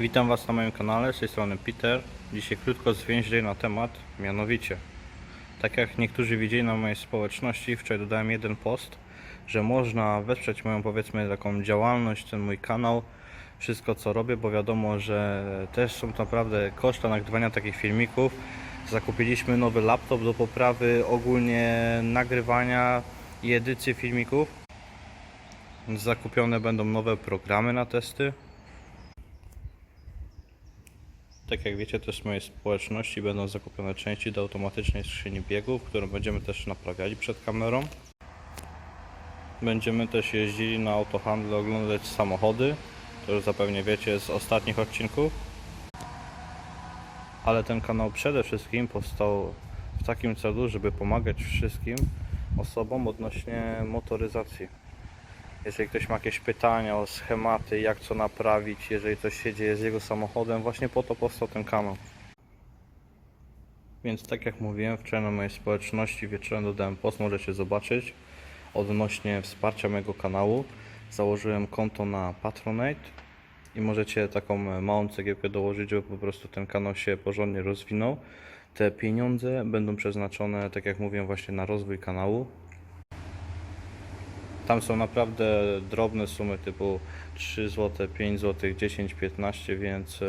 Witam Was na moim kanale, z tej strony Peter. Dzisiaj krótko zwięźlej na temat, mianowicie tak jak niektórzy widzieli na mojej społeczności, wczoraj dodałem jeden post, że można wesprzeć moją powiedzmy taką działalność, ten mój kanał, wszystko co robię, bo wiadomo, że też są naprawdę koszta nagrywania takich filmików. Zakupiliśmy nowy laptop do poprawy ogólnie nagrywania i edycji filmików. Zakupione będą nowe programy na testy. Tak jak wiecie, też w mojej społeczności będą zakupione części do automatycznej skrzyni biegów, którą będziemy też naprawiali przed kamerą. Będziemy też jeździli na autohandle, oglądać samochody. To już zapewne wiecie z ostatnich odcinków. Ale ten kanał przede wszystkim powstał w takim celu, żeby pomagać wszystkim osobom odnośnie motoryzacji. Jeżeli ktoś ma jakieś pytania o schematy, jak co naprawić, jeżeli coś się dzieje z jego samochodem, właśnie po to powstał ten kanał. Więc tak jak mówiłem, wczoraj na mojej społeczności wieczorem dodałem post, możecie zobaczyć odnośnie wsparcia mojego kanału. Założyłem konto na Patronite i możecie taką małą cegiełkę dołożyć, żeby po prostu ten kanał się porządnie rozwinął. Te pieniądze będą przeznaczone, tak jak mówiłem, właśnie na rozwój kanału. Tam są naprawdę drobne sumy typu 3 zł, 5 zł, 10, 15, więc e,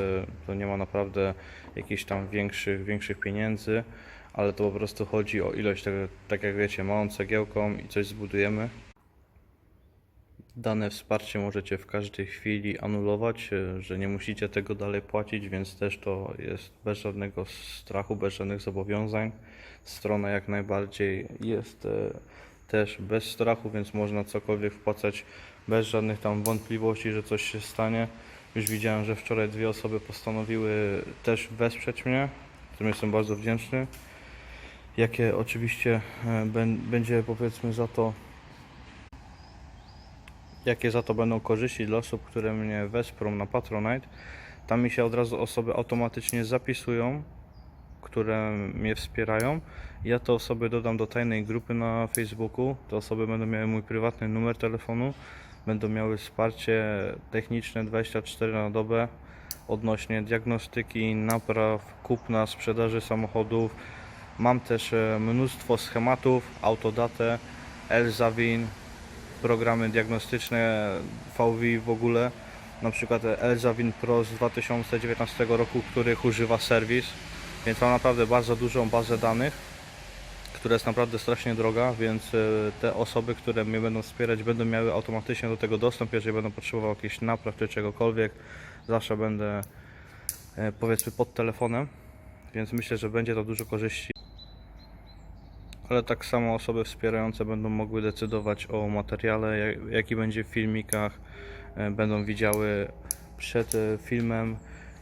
to nie ma naprawdę jakichś tam większych, większych pieniędzy, ale to po prostu chodzi o ilość, tak, tak jak wiecie, małą cegiełką i coś zbudujemy. Dane wsparcie możecie w każdej chwili anulować, e, że nie musicie tego dalej płacić, więc też to jest bez żadnego strachu, bez żadnych zobowiązań. Strona jak najbardziej jest e, też bez strachu, więc można cokolwiek wpłacać bez żadnych tam wątpliwości, że coś się stanie. Już widziałem, że wczoraj dwie osoby postanowiły też wesprzeć mnie, którym jestem bardzo wdzięczny. Jakie oczywiście e, bę- będzie powiedzmy za to jakie za to będą korzyści dla osób, które mnie wesprą na Patronite. Tam mi się od razu osoby automatycznie zapisują, które mnie wspierają. Ja te osoby dodam do tajnej grupy na Facebooku. Te osoby będą miały mój prywatny numer telefonu, będą miały wsparcie techniczne 24 na dobę odnośnie diagnostyki, napraw, kupna, sprzedaży samochodów. Mam też e, mnóstwo schematów, Autodatę, Elzawin, programy diagnostyczne VW w ogóle. Na przykład Elzawin Pro z 2019 roku, których używa serwis. Więc mam naprawdę bardzo dużą bazę danych, która jest naprawdę strasznie droga, więc e, te osoby, które mnie będą wspierać, będą miały automatycznie do tego dostęp, jeżeli będą potrzebowały jakichś napraw czy czegokolwiek. Zawsze będę e, powiedzmy pod telefonem, więc myślę, że będzie to dużo korzyści. Ale tak samo osoby wspierające będą mogły decydować o materiale, jak- jaki będzie w filmikach, e, będą widziały przed filmem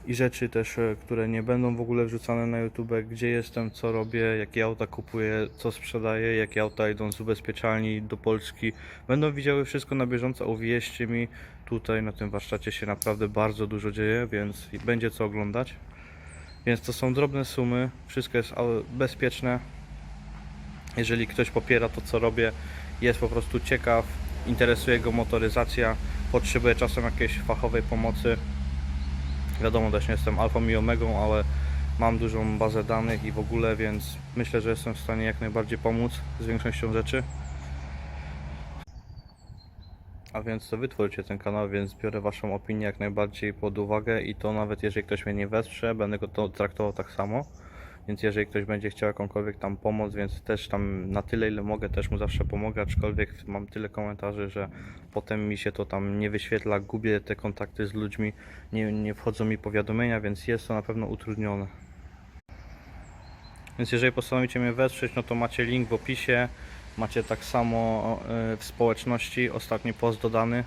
i rzeczy też, e, które nie będą w ogóle wrzucane na YouTube, gdzie jestem, co robię, jakie auta kupuję, co sprzedaję, jakie auta idą z ubezpieczalni do Polski. Będą widziały wszystko na bieżąco, uwierzcie mi, tutaj na tym warsztacie się naprawdę bardzo dużo dzieje, więc będzie co oglądać. Więc to są drobne sumy, wszystko jest au- bezpieczne. Jeżeli ktoś popiera to, co robię, jest po prostu ciekaw, interesuje go motoryzacja, potrzebuje czasem jakiejś fachowej pomocy, Wiadomo, też nie jestem alfą i omegą, ale mam dużą bazę danych i w ogóle, więc myślę, że jestem w stanie jak najbardziej pomóc z większością rzeczy. A więc to wytwórcie ten kanał, więc biorę Waszą opinię jak najbardziej pod uwagę i to nawet jeżeli ktoś mnie nie wesprze, będę go to traktował tak samo. Więc jeżeli ktoś będzie chciał jakąkolwiek tam pomoc, więc też tam na tyle ile mogę też mu zawsze pomogę, aczkolwiek mam tyle komentarzy, że potem mi się to tam nie wyświetla, gubię te kontakty z ludźmi, nie, nie wchodzą mi powiadomienia, więc jest to na pewno utrudnione. Więc jeżeli postanowicie mnie wesprzeć, no to macie link w opisie, macie tak samo e, w społeczności, ostatni post dodany.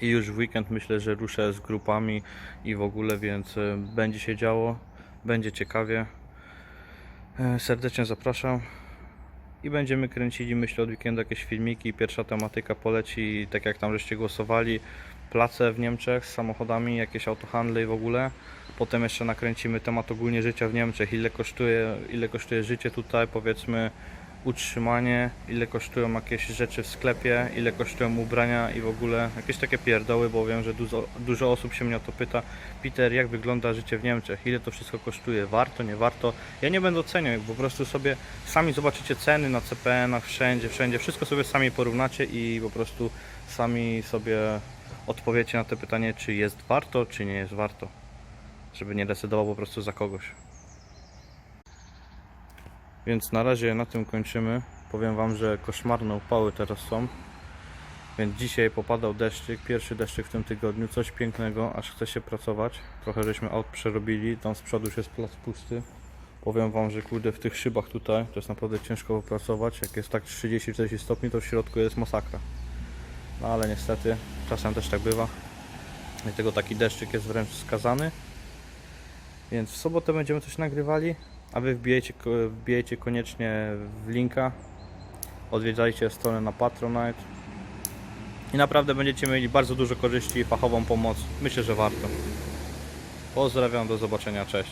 I już w weekend myślę, że ruszę z grupami i w ogóle, więc e, będzie się działo, będzie ciekawie. E, Serdecznie zapraszam. I będziemy kręcili, myślę, od weekendu jakieś filmiki. Pierwsza tematyka poleci, tak jak tam żeście głosowali, place w Niemczech z samochodami, jakieś autohandle i w ogóle. Potem jeszcze nakręcimy temat ogólnie życia w Niemczech, ile kosztuje, ile kosztuje życie tutaj, powiedzmy utrzymanie, ile kosztują jakieś rzeczy w sklepie, ile kosztują ubrania i w ogóle jakieś takie pierdoły, bo wiem, że dużo, dużo osób się mnie o to pyta. Peter, jak wygląda życie w Niemczech? Ile to wszystko kosztuje? Warto, nie warto? Ja nie będę oceniał, po prostu sobie sami zobaczycie ceny na CPN-ach, wszędzie, wszędzie, wszystko sobie sami porównacie i po prostu sami sobie odpowiecie na to pytanie, czy jest warto, czy nie jest warto. Żeby nie decydował po prostu za kogoś. Więc na razie na tym kończymy. Powiem Wam, że koszmarne upały teraz są. Więc dzisiaj popadał deszczyk, pierwszy deszczyk w tym tygodniu, coś pięknego, aż chce się pracować. Trochę żeśmy aut przerobili, tam z przodu już jest plac pusty. Powiem Wam, że kurde w tych szybach tutaj to jest naprawdę ciężko pracować. Jak jest tak 30-40 stopni, to w środku jest masakra. No ale niestety czasem też tak bywa. Dlatego taki deszczyk jest wręcz skazany. Więc w sobotę będziemy coś nagrywali, a wy wbijajcie, ko- wbijajcie koniecznie w linka. Odwiedzajcie stronę na Patronite. I naprawdę będziecie mieli bardzo dużo korzyści i fachową pomoc. Myślę, że warto. Pozdrawiam, do zobaczenia, cześć.